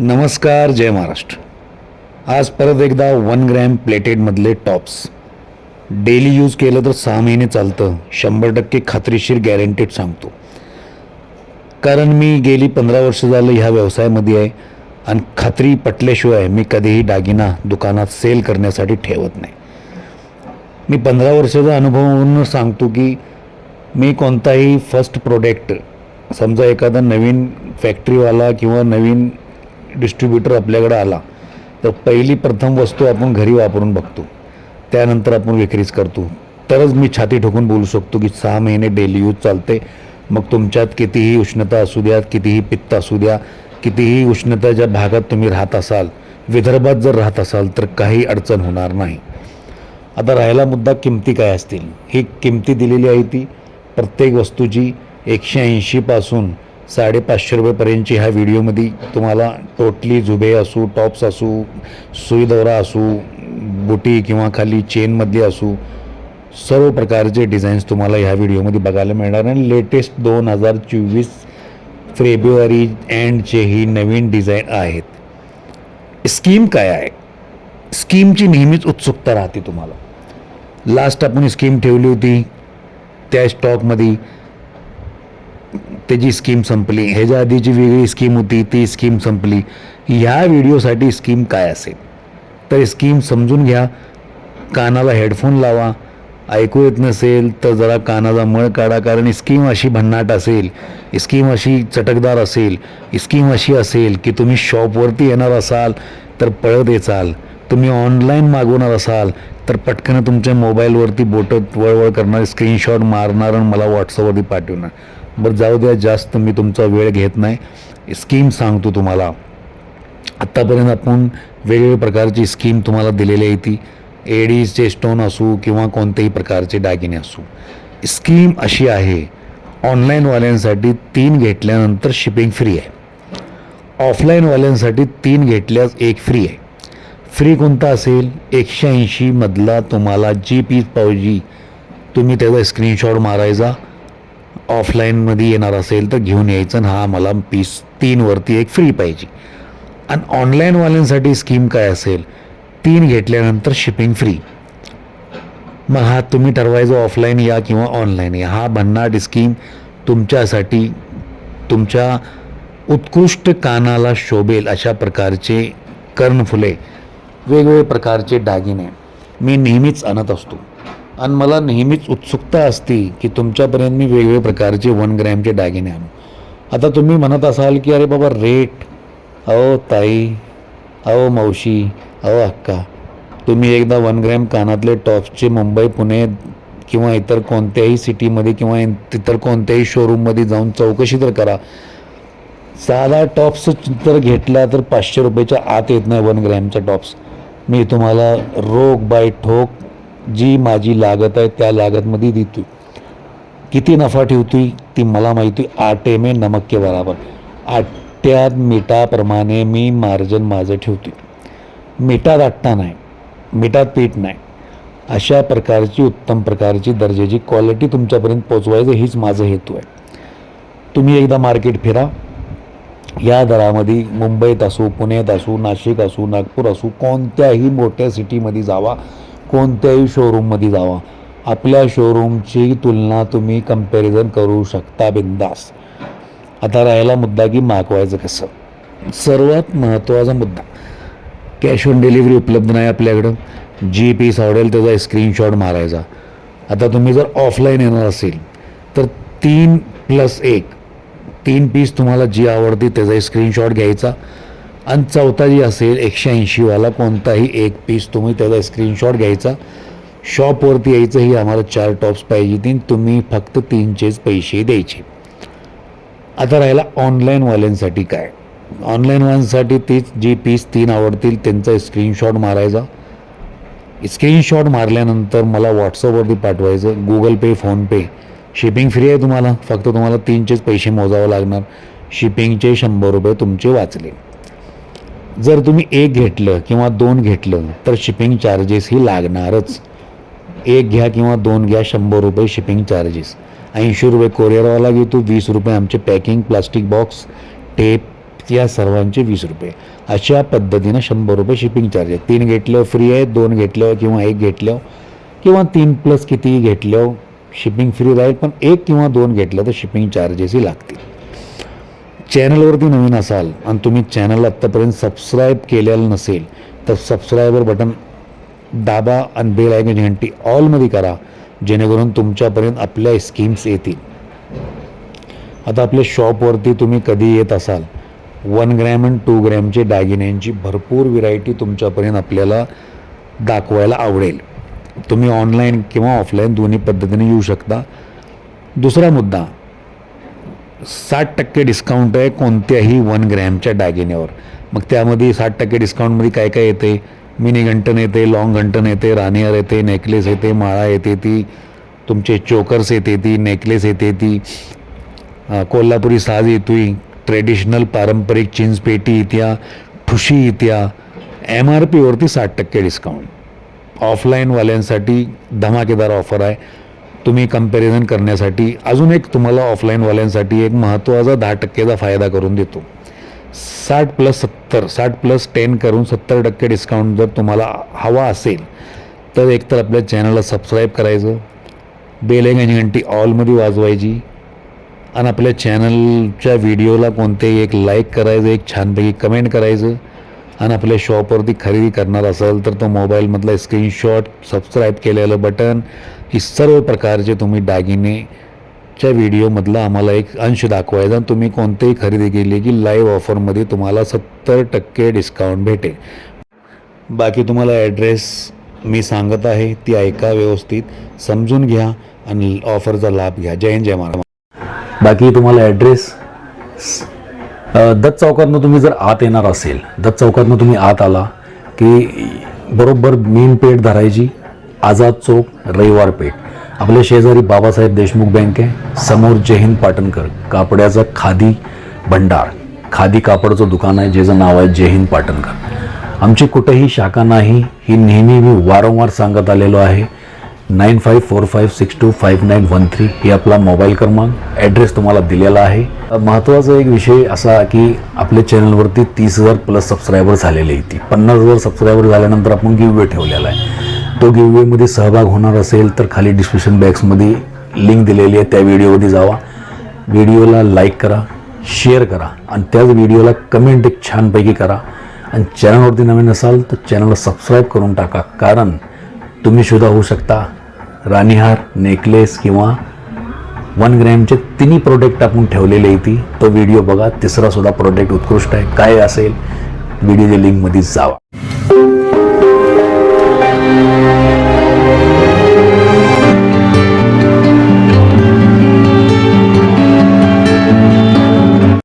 नमस्कार जय महाराष्ट्र. आज परत एकदा वन ग्रॅम प्लेटेडमधले टॉप्स. डेली यूज केलं तर सहा महिने चालतं शंभर टक्के खात्रीशीर गॅरंटेड सांगतो. कारण मी गेली पंधरा वर्ष झालं ह्या व्यवसायामध्ये आहे आणि खात्री पटल्याशिवाय मी कधीही दागिना दुकानात सेल करण्यासाठी ठेवत नाही. मी पंधरा वर्षाचा अनुभवावरून सांगतो की मी कोणताही फर्स्ट प्रोडक्ट समजा एखादा नवीन फॅक्टरीवाला किंवा नवीन डिस्ट्रीब्युटर आपल्याकडे आला तर पहिली प्रथम वस्तू आपण घरी वापरून बघतो. त्यानंतर आपण विक्रीच करतो. तरच मी छाती ठोकून बोलू शकतो की सहा महिने डेली यूज चालते. मग तुमच्यात कितीही उष्णता असू द्या कितीही पित्त असू द्या कितीही उष्णताच्या भागात तुम्ही राहत असाल विदर्भात जर राहत असाल तर काही अडचण होणार नाही. आता राहिला मुद्दा किमती काय असतील? ही किमती दिलेली आहे ती प्रत्येक वस्तूची एकशे ऐंशीपासून साडेपाचशे रुपयेपर्यंतची ह्या व्हिडिओमध्ये तुम्हाला टोटली जुबे असू टॉप्स असू सुई दौरा असू बुटी किंवा खाली चेनमधली असू सर्व प्रकारचे डिझाईन्स तुम्हाला ह्या व्हिडिओमध्ये बघायला मिळणार. आणि लेटेस्ट दोन हजार चोवीस फेब्रुवारी एंडचे ही नवीन डिझाईन आहेत. स्कीम काय आहे? स्कीमची नेहमीच उत्सुकता राहते तुम्हाला. लास्ट आपण स्कीम ठेवली होती त्या स्टॉकमध्ये त्याची स्कीम संपली ह्याच्या आधीची वेगळी स्कीम होती ती स्कीम संपली ह्या व्हिडिओसाठी स्कीम काय असेल? तर स्कीम समजून घ्या. कानाला हेडफोन लावा. ऐकू येत नसेल तर जरा कानाचा मळ काढा कारण स्कीम अशी भन्नाट असेल स्कीम अशी चटकदार असेल स्कीम अशी असेल की तुम्ही शॉपवरती येणार असाल तर पळत येचाल. तुम्ही ऑनलाईन मागवणार असाल तर पटकन तुमच्या मोबाईलवरती बोटं वळवळ करणार स्क्रीनशॉट मारणार आणि मला व्हॉट्सअपवरती पाठवणार. बरं जाऊ द्या जास्त मी तुमचा वेळ घेत नाही. स्कीम सांगतो तुम्हाला. आत्तापर्यंत आपण वेगवेगळ्या प्रकारची स्कीम तुम्हाला दिलेली आहे ती. एडीजचे स्टोन असू किंवा कोणत्याही प्रकारचे दागिने असू. स्कीम अशी आहे. ऑनलाईनवाल्यांसाठी तीन घेतल्यानंतर शिपिंग फ्री आहे. ऑफलाईनवाल्यांसाठी तीन घेतल्यास एक फ्री आहे. फ्री कोणता असेल? एकशे ऐंशीमधला तुम्हाला जी पी पाहिजे तुम्ही त्याचा स्क्रीनशॉट मारायचा. ऑफलाईनमध्ये येणार असेल तर घेऊन यायचं आणि हा मला पीस तीनवरती एक फ्री पाहिजे. आणि ऑनलाईनवाल्यांसाठी स्कीम काय असेल? तीन घेतल्यानंतर शिपिंग फ्री मग हा तुम्ही ठरवायचं ऑफलाईन या किंवा ऑनलाईन या. हा भन्नाट स्कीम तुमच्यासाठी तुमच्या उत्कृष्ट कानाला शोभेल अशा प्रकारचे कर्णफुले वेगवेगळे प्रकारचे दागिने. मी नेहमीच आणत असतो. आणि मला नेहमीच उत्सुकता असते की तुमच्यापर्यंत मी वेगवेगळे प्रकारचे वन ग्रॅमचे दागिने आणू. आता तुम्ही म्हणत असाल की अरे बाबा रेट. अहो ताई. अहो मावशी. अहो अक्का. तुम्ही एकदा वन ग्रॅम कानातले टॉप्सचे मुंबई पुणे किंवा इतर कोणत्याही सिटीमध्ये किंवा इतर कोणत्याही शोरूममध्ये जाऊन चौकशी तर करा. साधा टॉप्स जर घेतला तर पाचशे रुपयाच्या आत येत नाही वन ग्रॅमचा टॉप्स. मी तुम्हाला रोग बाय ठोक जी माझी लागत आहे त्या लागतमध्ये देतो किती नफा ठेवतोय ती मला माहिती आटे मे नमक के बराबर. आट्यात मिठाप्रमाणे मी मार्जन माझं ठेवतोय. मिठात आट्टा नाही. मिठात पीठ नाही. अशा प्रकारची उत्तम प्रकारची दर्जाची क्वालिटी तुमच्यापर्यंत पोचवायचं हीच माझं हेतू आहे. तुम्ही एकदा मार्केट फिरा. या दरामध्ये मुंबईत असू पुण्यात असू नाशिक असू नागपूर असू कोणत्याही मोठ्या सिटीमध्ये जावा. कोणत्याही शोरूममध्ये जावा. आपल्या शोरूमची तुलना तुम्ही कंपॅरिझन करू शकता बिंदास. आता राहिला मुद्दा की मागवायचं कसं? सर्वात महत्त्वाचा मुद्दा. कॅश ऑन डिलिव्हरी उपलब्ध नाही आपल्याकडं. जी पीस आवडेल त्याचा स्क्रीनशॉट मारायचा. आता तुम्ही जर ऑफलाईन येणार असेल तर तीन प्लस एक तीन पीस तुम्हाला जी आवडते त्याचा स्क्रीनशॉट घ्यायचा. आणि चौथा जी असेल एकशे ऐंशीवाला कोणताही एक पीस तुम्ही त्याचा स्क्रीनशॉट घ्यायचा. शॉपवरती यायचं ही आम्हाला चार टॉप्स पाहिजे तीन तुम्ही फक्त तीनचेच पैसे द्यायचे. आता राहिला ऑनलाईनवाल्यांसाठी काय? ऑनलाईनवाल्यांसाठी तीच जी पीस तीन आवडतील त्यांचा स्क्रीनशॉट मारायचा. स्क्रीनशॉट मारल्यानंतर मला व्हॉट्सअपवरती पाठवायचं Google Pay PhonePe shipping free आहे तुम्हाला फक्त तुम्हाला तीनचेच पैसे मोजावं लागणार. शिपिंगचे शंभर रुपये तुमचे वाचले. जर तुम्ही एक घेतलं किंवा दोन घेतलं तर शिपिंग चार्जेस ही लागणारच. एक घ्या किंवा दोन घ्या शंभर रुपये शिपिंग चार्जेस ऐंशी रुपये कोरिअरवाला घेतो वीस रुपये आमचे पॅकिंग प्लास्टिक बॉक्स टेप या सर्वांचे वीस रुपये. अशा पद्धतीनं शंभर रुपये शिपिंग चार्ज आहे तीन घेतलं फ्री आहे दोन घेतलं किंवा एक घेतलं किंवा तीन प्लस कितीही घेतलं शिपिंग फ्री राहील पण एक किंवा दोन घेतलं तर शिपिंग चार्जेसही लागतील. चॅनलवरती नवीन असाल आणि तुम्ही चॅनल आत्तापर्यंत सबस्क्राईब केलेलं नसेल तर सबस्क्रायबर बटन दाबा आणि बेल आयकन घंटी ऑलमध्ये करा जेणेकरून तुमच्यापर्यंत आपल्या स्कीम्स येतील. आता आपल्या शॉपवरती तुम्ही कधी येत असाल वन ग्रॅम आणि टू ग्रॅमचे दागिन्यांची भरपूर व्हरायटी तुमच्यापर्यंत आपल्याला दाखवायला आवडेल. तुम्ही ऑनलाईन किंवा ऑफलाईन दोन्ही पद्धतीने येऊ शकता. दुसरा मुद्दा साठ टक्के डिस्काउंट आहे कोणत्याही वन ग्रॅमच्या दागिन्यावर. मग त्यामध्ये साठ टक्के डिस्काउंटमध्ये काय काय येते? मिनी घंटन येते लॉंग घंटन येते रानियर येते नेकलेस येते माळा येते ती तुमचे चोकर्स येते ती नेकलेस येते ती कोल्हापुरी साज येतोय ट्रेडिशनल पारंपरिक चिंचपेटी येत्या ठुशी येत्या एम आर पीवरती साठ टक्के डिस्काउंट ऑफलाईनवाल्यांसाठी धमाकेदार ऑफर आहे. तुम्ही कंपॅरिझन करण्यासाठी अजून एक तुम्हाला ऑफलाईनवाल्यांसाठी एक महत्त्वाचा दहा टक्केचा फायदा करून देतो. साठ प्लस सत्तर साठ प्लस टेन करून सत्तर टक्के डिस्काउंट जर तुम्हाला हवा असेल तर एकतर आपल्या चॅनलला सबस्क्राईब करायचं बेलेंग आणि घंटी ऑलमध्ये वाजवायची आणि आपल्या चॅनलच्या व्हिडिओला कोणतेही एक लाईक करायचं एक छानपैकी कमेंट करायचं आणि आपल्या शॉपवरती खरेदी करणार असाल तर तो मोबाईलमधला स्क्रीनशॉट सबस्क्राईब केलेलं बटन ही सर्व प्रकारचे तुम्ही दागिनेच्या व्हिडिओमधला आम्हाला एक अंश दाखवायचा आणि तुम्ही कोणतेही खरेदी केली की लाईव्ह ऑफरमध्ये तुम्हाला सत्तर टक्के डिस्काउंट भेटेल. बाकी तुम्हाला ॲड्रेस मी सांगत आहे ती ऐका व्यवस्थित समजून घ्या आणि ऑफरचा लाभ घ्या. जय हिंद जय महाराज बाकी तुम्हाला ॲड्रेस दत्त चौकातनं तुम्ही जर आत येणार असेल दत्त चौकातनं तुम्ही आत आला की बरोबर मेन पेठ धरायची आझाद चौक रविवार पेठ. आपल्या शेजारी बाबासाहेब देशमुख बँक आहे समोर जयहिंद पाटणकर कापड्याचा खादी भंडार खादी कापडचं दुकान आहे ज्याचं नाव आहे जयहिंद पाटणकर. आमची कुठेही शाखा नाही ही नेहमी मी वारंवार सांगत आलेलो आहे. Nine five four five six two five nine one three ही आपला मोबाईल क्रमांक ॲड्रेस तुम्हाला दिलेला आहे महत्त्वाचा एक विषय असा की आपल्या चॅनलवरती तीस हजार प्लस सबस्क्रायबर झालेले आहेत पन्नास हजार सबस्क्रायबर झाल्यानंतर आपण गिववे ठेवलेला आहे तो गिववेमध्ये सहभाग होणार असेल तर खाली डिस्क्रिप्शन बॉक्समध्ये लिंक दिलेली आहे त्या व्हिडिओमध्ये जावा व्हिडिओला लाईक करा शेअर करा आणि त्याच व्हिडिओला कमेंट एक छानपैकी करा आणि चॅनलवरती नवीन असाल तर चॅनलला सबस्क्राईब करून टाका कारण तुम्ही सुद्धा होऊ शकता राणीहार नेकलेस किंवा वन ग्रॅमचे तिन्ही प्रोडक्ट आपण ठेवलेले आहे ती. तो व्हिडिओ बघा. तिसरा सुद्धा प्रोडक्ट उत्कृष्ट आहे. काय असेल? व्हिडिओच्या लिंकमध्ये जावा.